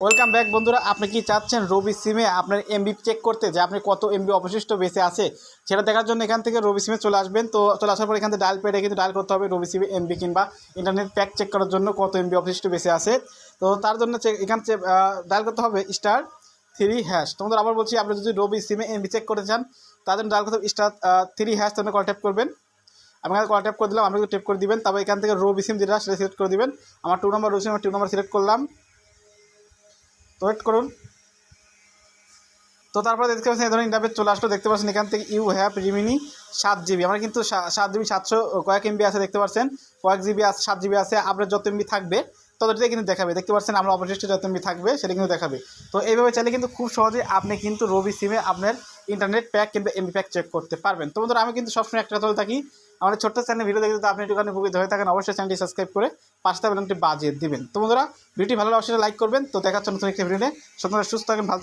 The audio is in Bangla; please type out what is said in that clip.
ওয়েলকাম ব্যাক বন্ধুরা। আপনি কি চাচ্ছেন রবি সিমে আপনার এমবি চেক করতে? যে আপনি কত এমবি অবশিষ্ট বেঁচে আছে? সেটা দেখার জন্য এখান থেকে রবি সিমে চলে আসবেন। তো চলে আসার পর এখান থেকে ডায়াল পেডে কিন্তু ডায়াল করতে হবে রবি সিমে এমবি কিংবা ইন্টারনেট প্যাক চেক করার জন্য কত এমবি অবশিষ্ট বেঁচে আছে। তো তার জন্য এখান ডায়াল করতে হবে স্টার থ্রি হ্যাশ তোমাদের আবার বলছি, আপনি যদি রবি সিমে এমবি চেক করতে চান, তার জন্য ডায়াল করতে হবে স্টার থ্রি হ্যাশ তোমরা কল ট্যাপ করবেন। আমি এখানে কল ট্যাপ করে দিলাম, আপনি টেপ করে দিবেন। তারপর এখান থেকে রবি সিম যেটা সেটা সিলেক্ট করে দিবেন। আমার two number Robi SIM two number select করলাম। তো ওয়েট করুন। তো তারপরে দেখতে পাচ্ছেন, এই ধরনের ইন্টারভেট চলে আসলো। দেখতে পাচ্ছেন, এখান থেকে ইউ হ্যাভ রিমিনি সাত জিবি আমার কিন্তু সাত জিবি সাতশো, কয়েক এমবি আছে, দেখতে পাচ্ছেন। কয়েক জিবি আছে, সাত জিবি আছে আপনার যত এমবি থাকবে, ততটাই কিন্তু দেখাবে। দেখতে পাচ্ছেন, আমরা অবশিষ্ট যত এমবি থাকবে, সেটা কিন্তু দেখাবে। তো এইভাবে চাইলে কিন্তু খুব সহজে আপনি কিন্তু রবি সিমে আপনার ইন্টারনেট প্যাক কিংবা এমবি প্যাক চেক করতে পারবেন। তো বন্ধুরা, আমি কিন্তু সবসময় একটা কথা থাকি আমাদের ছোট্ট চ্যানেল ভিডিও দেখে যদি আপনি একটুখানি উপকৃত ধরে থাকেন, অবশ্যই চ্যানেলটি সাবস্ক্রাইব করে পাঁচটা বেলনটি বাজিয়ে দিবেন। তো বন্ধুরা ভিডিওটি ভালো লাগলে অবশ্যই লাইক করবেন। তো দেখাচ্ছ নতুন একটি ভিডিও সুস্থ থাকেন, ভালো